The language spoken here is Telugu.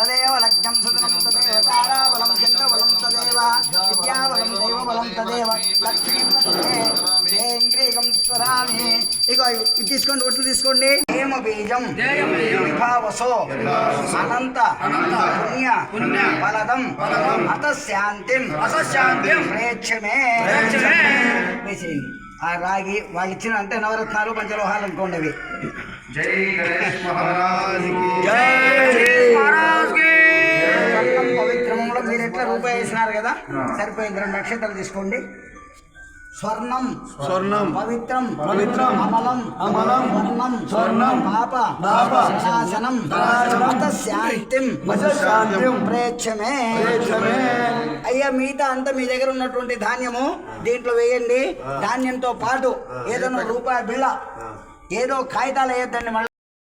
తదేవ లగ్నం సుదనం తదేవ తారాబలం చంద్రబలం తదేవ విద్యాబలం దైవబలం తదేవ. లక్ష్మీపతేంద్రియం స్వరామి. ఇగో ఇది తీసుకోండి ఒట్లు తీసుకోండి. హేమ బీజం. విభావసో. అనంత. పుణ్య. ఫలదం. అతశాంతిం అతశాంతిం ప్రేక్షమే. ఆ రాగి వాళ్ళు ఇచ్చిన అంటే నవరత్నాలు పంచలోహాలు అనుకోండి అవి. జై గణేష్ మహారాజ్. వేసినారు కదా? సరిపోయింది. రెండు నక్షత్రాలు తీసుకోండి. స్వర్ణం స్వర్ణం పవిత్రం పవిత్రం అమలం అమలం స్వర్ణం స్వర్ణం పాప పాప శాసనం శాంతిం శాంతిం ప్రేక్షమే. ప్రేక్షమే. అయ్యా మిగతా అంతా మీ దగ్గర ఉన్నటువంటి ధాన్యము దీంట్లో వేయండి. ధాన్యంతో పాటు ఏదైనా రూపాయి బిళ్ళ ఏదో కాగితాలు వేయద్దండి మళ్ళీ.